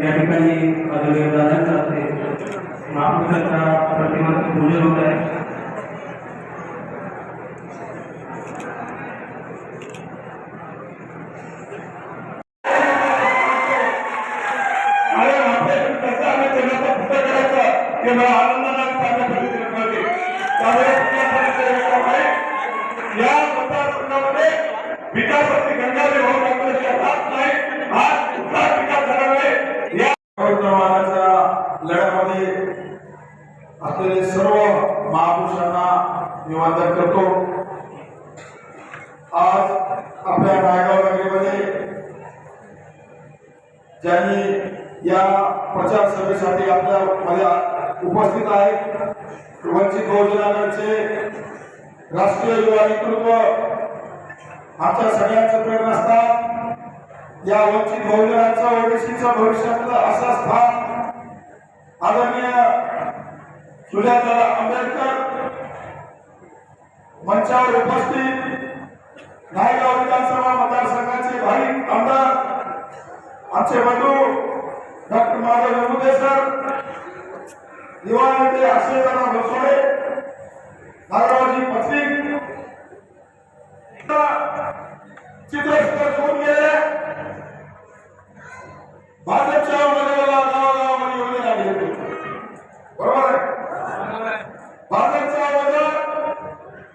या ठिकाणी दादांचा असते महापुरुषाच्या प्रतिमांचं पूजन होत आहे. ते मला चांगल्या पद्धतीने कळते त्यामुळे कुठल्या परिस्थितीत काम आहे या मतदारसंघामध्ये विकासाची नाही आज विकास या लढ्यामध्ये असलेले सर्व महापुरुषांना मी वंदन करतो. आज आपल्या नायगाव नगरीमध्ये ज्यांनी या प्रचार सभेसाठी आपल्या मध्ये उपस्थित आहेत वंचित बहुजन आघाडीचे राष्ट्रीय युवा नेतृत्व आमच्या सगळ्यांचं प्रेम असतात या वंचित बहुजनांचं ओबीसीचं भविष्यातलं असं स्थान. आदरणीय सुजाताला आंबेडकर मंचावर उपस्थित नायगाव विधानसभा मतदारसंघाचे भाई आमदार आमचे बंधू डॉक्टर माधव नमुदे सर युवा नेते अक्षयदाना भोसोडे नागरावजी पत्रिक चित्रपट होऊन गेले भाजपच्या उमेदवाराला गावागावामध्ये येऊन लागले बरोबर आहे भाजपचा उमेदवार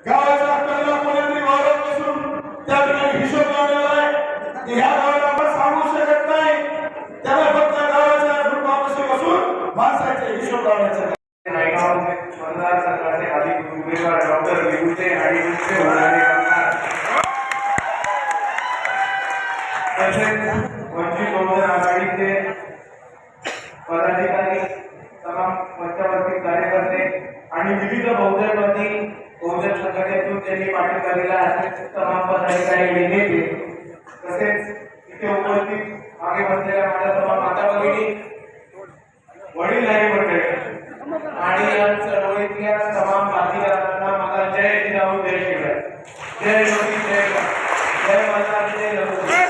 गावाच्या आपल्याला कोणीतरी वावरत बसून त्या ठिकाणी हिशोब लावलेला आहे की ह्या गावाला आपण सांगू शकत नाही त्याला फक्त गावाच्या ग्रुपापाशी बसून माणसाचे हिशोब लावण्याचं नायगाव मतदारसंघाचे अधिक उमेदवार डॉक्टर विभूते आणि मुख्य होणारे आमदार तसेच वंचित बहुजन आघाडीचे पदाधिकारी तमाम मंचावरती कार्यकर्ते आणि विविध बहुजनवादी बहुजन संघटनेतून त्यांनी पाठिंबा दिला. असे तमाम पदाधिकारी नेते तसेच इथे उपस्थित मागे बसलेल्या माझ्या तमाम माता भगिनी वडील नाही मंडळी आणि या चळवळीतल्या तमाम साथीदारांना मला जय जिजाऊ जय शिवराय जय योगी जय राम. जय माता जय रघुवीर.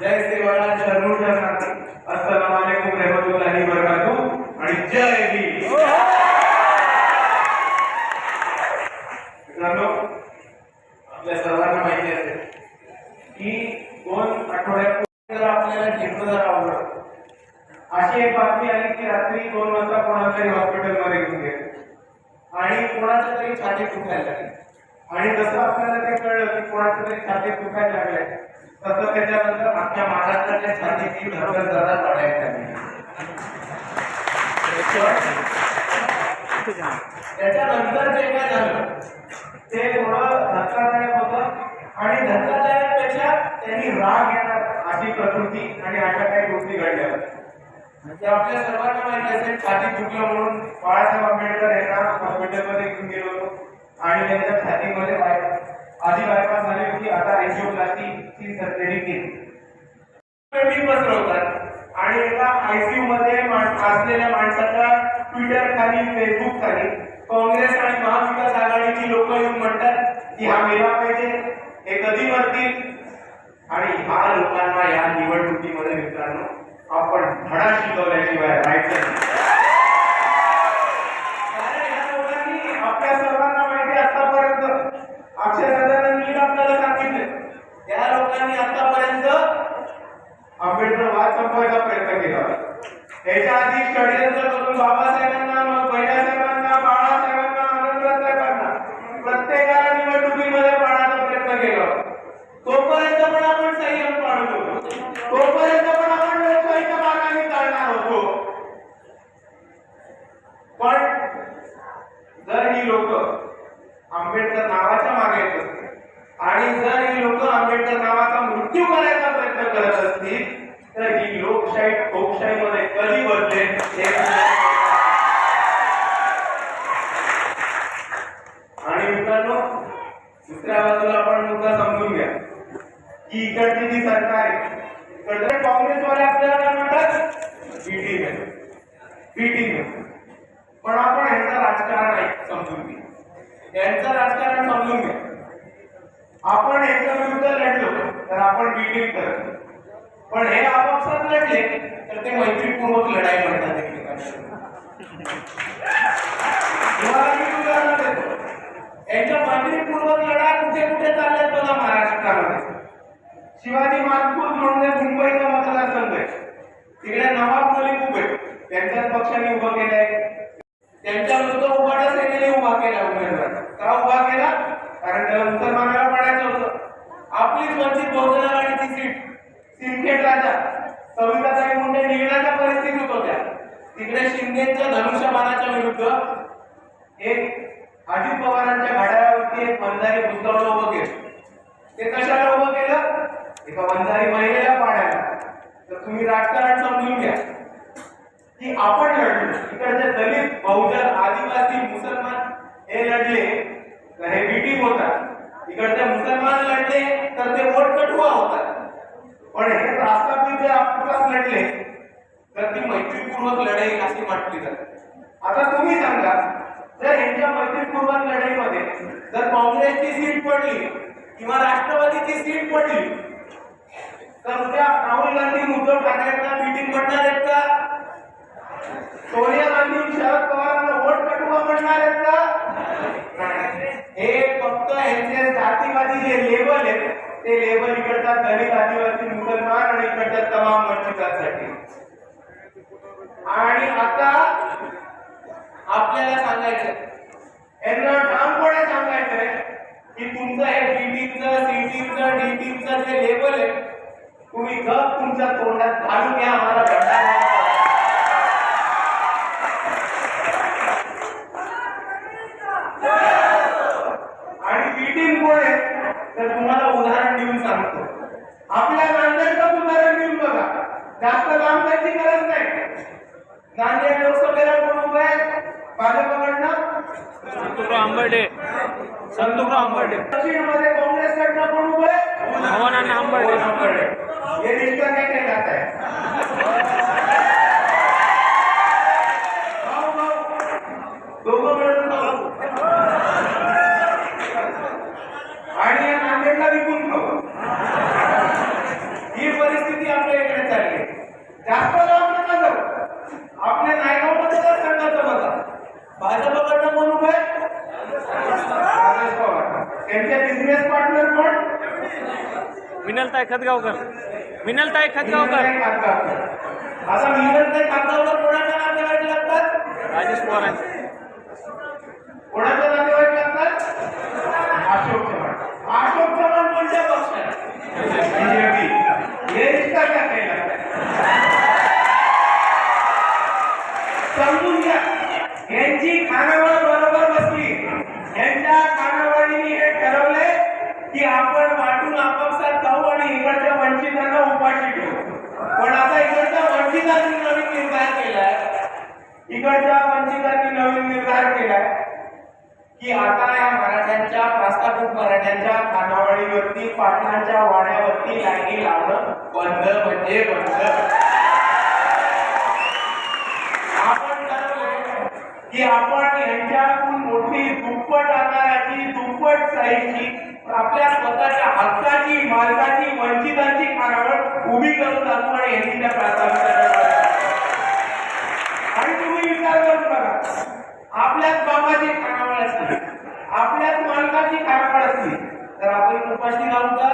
जय श्रीवाला शरणू शरणार्थी अस्सलाम वालेकुम रहमतुल्लाहि बरकातू आणि जय भीम मित्रांनो आपल्या सर्वांना माहिती असेल की दोन आठवड्यापूर्वी आपल्याला झेंडूदार आवडत अशी एक बातमी आली की रात्री दोन वाजता कोणाला तरी हॉस्पिटलमध्ये घेऊन गेले आणि कोणाच्या तरी छाती दुखायला लागली आणि जसं आपल्याला ते कळलं की कोणाच्या तरी छाती दुखायला लागले तसं आपल्या अख्ख्या महाराष्ट्राच्या छातीची धडधड लढायला लागली. त्याच्यानंतर जे काय झालं ते थोडं धक्कादायक होतं आणि धक्कादायकपेक्षा त्यांनी राग येणार अशी प्रकृती आणि अशा काही गोष्टी घडल्या. म्हणजे आपल्या सर्वांना माहिती असेल छाती चुकलं म्हणून बाळासाहेब आंबेडकर यांना हॉस्पिटलमध्ये घेऊन गेलो होतो आणि त्यांच्या छातीमध्ये आधी बायपास झाली होती. आता रेजिओप्लास्टीची सर्जरी केली. पसरवतात आणि एका आयसीयू मध्ये असलेल्या माणसाच्या ट्विटर खाली फेसबुक खाली काँग्रेस आणि महाविकास आघाडीची लोक येऊन म्हणतात की हा मेला पाहिजे हे कधी मरतील आणि ह्या लोकांना या निवडणुकीमध्ये मित्रांनो आपण धडा शिकवल्याशिवाय राहायचं ઉપસાયમાં કદી બદલે महाराष्ट्रामध्ये शिवाजी मानपूर जोडणे मुंबईचा मतदारसंघ आहे. तिकडे नवाब मलिक उभे त्यांच्याच पक्षाने उभं केलंय. त्यांच्या विरुद्ध उभाटा सेनेने उभा केला उमेदवार. का उभा केला? कारण त्याला मुसलमानाला पडायचं होतं. आपलीच वंचित बहुजन आघाडीची सीट. सिंदखेड राजा सविताताई मुंडे निघण्याच्या परिस्थितीत होत्या तिकडे शिंदेच्या धनुष्यबाणाच्या विरुद्ध एक अजित पवारांच्या घड्याळावरती एक बंधारी बुद्ध उभं केलं ते कशाला उभं केलं एका बंधारी महिलेला पाडायला तर तुम्ही राजकारण समजून घ्या की आपण लढलो इकडचे दलित बहुजन आदिवासी मुसलमान हे लढले तर हे बीटिंग होतात इकडचे मुसलमान लढले तर ते वोट कटुआ होतात पण हे प्रस्थापित जे आपल्यास लढले तर ती मैत्रीपूर्वक लढाई अशी आता तुम्ही सांगा जर यांच्या मैत्रीपूर्वक लढाईमध्ये जर काँग्रेसची सीट पडली किंवा राष्ट्रवादीची सीट पडली तर उद्या राहुल गांधी उद्धव ठाकरेंना मिटिंग म्हणणार आहेत का? सोनिया गांधी शरद पवारांना वोट कटुआ म्हणणार आहेत का? हे फक्त यांचे जातीवादी जे लेबल आहेत ते लेबल इकडच्या दलित आदिवासी मुसलमान आणि इकडच्या तमाम वंचितांसाठी आणि आता आपल्याला सांगायचं यांना ठामपणे सांगायचंय की तुमचं हे बीटीचं सीटीचं डीटीचं जे लेबल आहे तुम्ही गप तुमच्या तोंडात घालून घ्या आम्हाला भंडारा आणि बीटिंग कोण आहे तर तुम्हाला उदाहरण देऊन सांगतो. आपल्या નંબર ડે પછી અમારે કોંગ્રેસ સરકાર પણ ઉભે અમારા નંબર ડે मिनलताई खतगावकर. मिनलताई खतगावकर. राजेश पवारांचे कोणाच्या नातेवाईक लागतात अशोक चव्हाण अशोक चव्हाण कोणत्या पक्षात बीजेपी हे रिश्ता क्या केला समजून घ्या यांची खानावळ बरोबर बसली यांच्या खानावळीने हे ठरवले की आपण वाटून आपापसात खाऊ आणि इकडच्या वंचितांना उपाशी ठेवू पण आता इकडच्या वंचितांनी नवीन निर्धार केलाय इकडच्या वंचितांनी नवीन निर्धार केलाय की आता या मराठ्यांच्या प्रस्थापित मराठ्यांच्या खानावळीवरती पाटणाच्या वाड्यावरती लाईनी लावणं बंद म्हणजे बंद. आपण ठरवले की आपण यांच्याकडून मोठी दुप्पट आकाराची दुप्पट साईजची आपल्या स्वतःच्या हक्काची मालकाची वंचितांची खानावळ उभी करून दाखवू आणि यांनी त्या प्राथमिकता आणि तुम्ही विचार करून बघा आपल्याच बाबाची असली आपल्याच मालकाची खानावळ असली तर आपण उपाशी राहू का?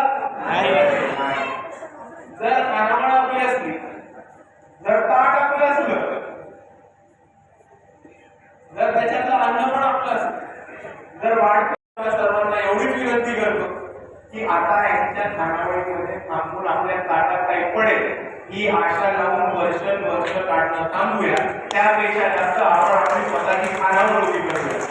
जर खानावळ आपली असली जर ताट आपलं असलं जर त्याच्यातलं अन्न पण आपलं असलं जर वाढ सर्वांना एवढीच विनंती करतो की आता यांच्या खानावळीमध्ये थांबून आपल्या ताटात काही पडेल ही आशा लावून वर्ष वर्ष काढणं थांबूया. त्यापेक्षा जास्त आपण आपली स्वतःची खानावळ उभी करूया.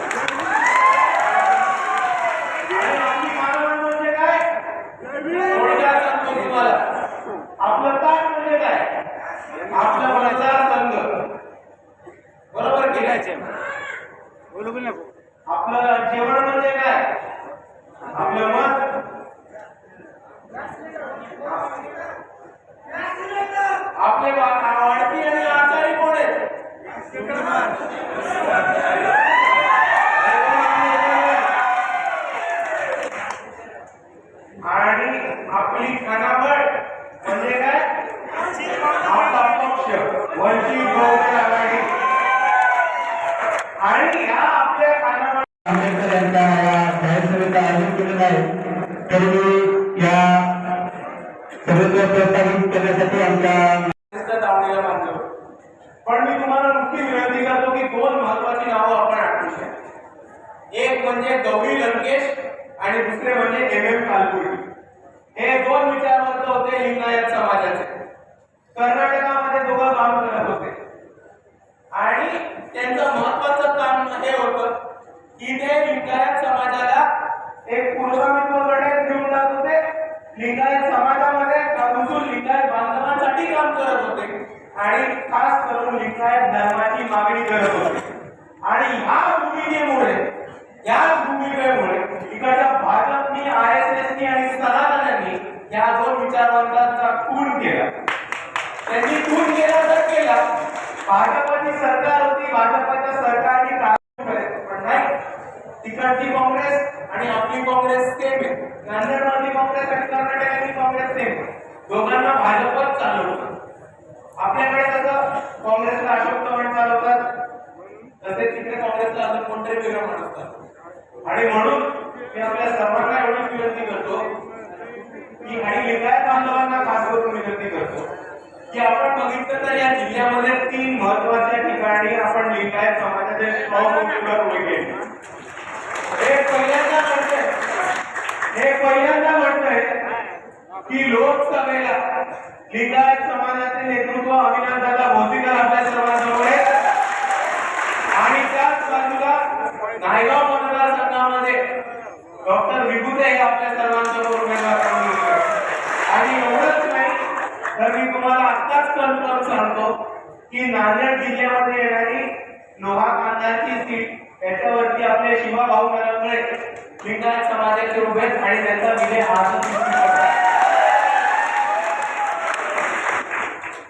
बोलू बोल नको आपलं जेवण म्हणजे काय? आपलं मत? आपले आवडती आणि आचारी कोण आणि आपली खानाबळ म्हणजे काय? आपला पक्ष. वंचित बहुजन Amen. भाजपनी आय एस एसनी आणि सनातनांनी या दोन विचारवंतांचा खून केला. त्यांनी खून केला तर केला. भाजपची सरकार होती भाजपच्या सरकारने पण नाही तिकडची काँग्रेस आणि आपली काँग्रेस सेम आहे. नांदेडमधली काँग्रेस आणि कर्नाटकातली काँग्रेस सेम दोघांना भाजपच चालवतं आपल्याकडे कसं काँग्रेसला अशोक चव्हाण चालवतात तसेच तिकडे काँग्रेसला अजून कोणतरी वेगळं म्हणतात. आणि म्हणून मी आपल्या सर्वांना एवढीच विनंती करतो की आणि लिंगायत बांधवांना खास करून विनंती करतो की आपण बघितलं तर या जिल्ह्यामध्ये तीन महत्त्वाच्या ठिकाणी आपण लिंगायत समाजाचे स्ट्रॉंग उमेदवार उभे केले. हे पहिल्यांदा म्हणतोय हे पहिल्यांदा म्हणतोय की लोकसभेला लिंगायत समाजाचे नेतृत्व अविनाश दादा भोसीकर आपल्या सर्वांसमोर आहे आणि त्याच बाजूला नायगाव मतदारसंघामध्ये डॉक्टर विभूते हे आपल्या सर्वांसमोर उमेदवार आणि एवढंच नाही तर मी तुम्हाला आत्ताच कन्फर्म सांगतो की नांदेड जिल्ह्यामध्ये येणारी लोहा कांदाची सीट याच्यावरती आपले शिवा भाऊ मॅडम लिंगायत समाजाचे उभे आणि त्यांचा विजय हा निश्चित होता.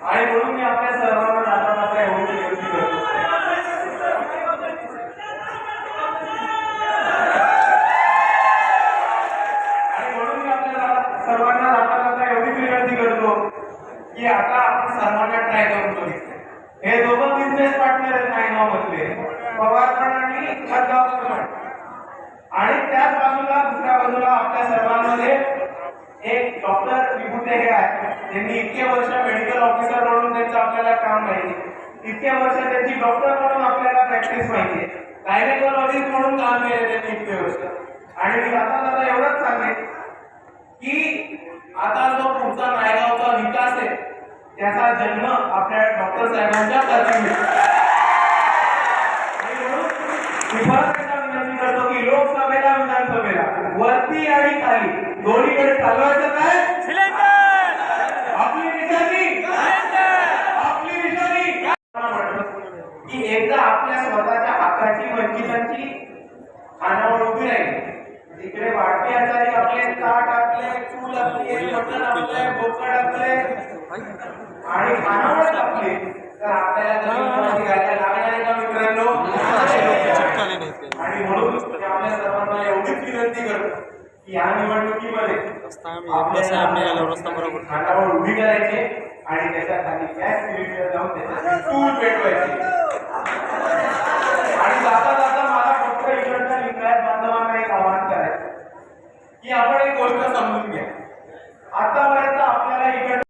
आणि म्हणून मी आपल्या सर्वांना जाता जाता एवढी विनंती करतो आणि म्हणून मी आपल्याला सर्वांना जाता जाता एवढीच विनंती करतो की आता आपण सर्वांना ट्राय करून बघितलं हे दोघं बिझनेस पार्टनर आहेत नायगाव मधले पवारगड आणि खतगावकर पण आणि त्याच बाजूला दुसऱ्या बाजूला आपल्या सर्वांमध्ये एक डॉक्टर विभूते हे आहेत त्यांनी इतके वर्ष मेडिकल ऑफिसर म्हणून त्यांचं आपल्याला काम माहिती इतके वर्ष त्यांची डॉक्टर म्हणून आपल्याला प्रॅक्टिस माहिती आहे. गायनेकॉलॉजिस्ट म्हणून काम केले त्यांनी इतके वर्ष. आणि मी जाता जाता एवढंच सांगेन की आता जो पुढचा नायगावचा विकास आहे त्याचा जन्म आपल्या डॉक्टर साहेबांच्या हाती. म्हणून विनंती करतो की लोकसभेला विधानसभेला वरती आणि खाली दोन्हीकडे चालवायचं काय सिलेंडर आपली निशाणी आपली निशाणी मला वाटतं की एकदा आपल्या स्वतःच्या हक्काची वंचितांची खानावर उभी राहिली तिकडे वाटते आचारी आपले ताट आपले चूल आपले मटण आपले बोकड आपले आणि खानावर आपले तर आपल्याला गरीबाची गाड्या लागणार आहे का मित्रांनो आणि म्हणून मी आपल्या सर्वांना एवढीच विनंती करतो की या निवडणुकीमध्ये खानावर उभी करायची आणि त्याच्याखाली गॅस सिलेंडर लावून त्याच्यात चूल पेटवायची. आणि जाता जाता मला फक्त इकडच्या लिंगायत बांधवांना एक आवाहन करायचं. की आपण एक गोष्ट समजून घ्या. आतापर्यंत आपल्याला इकडे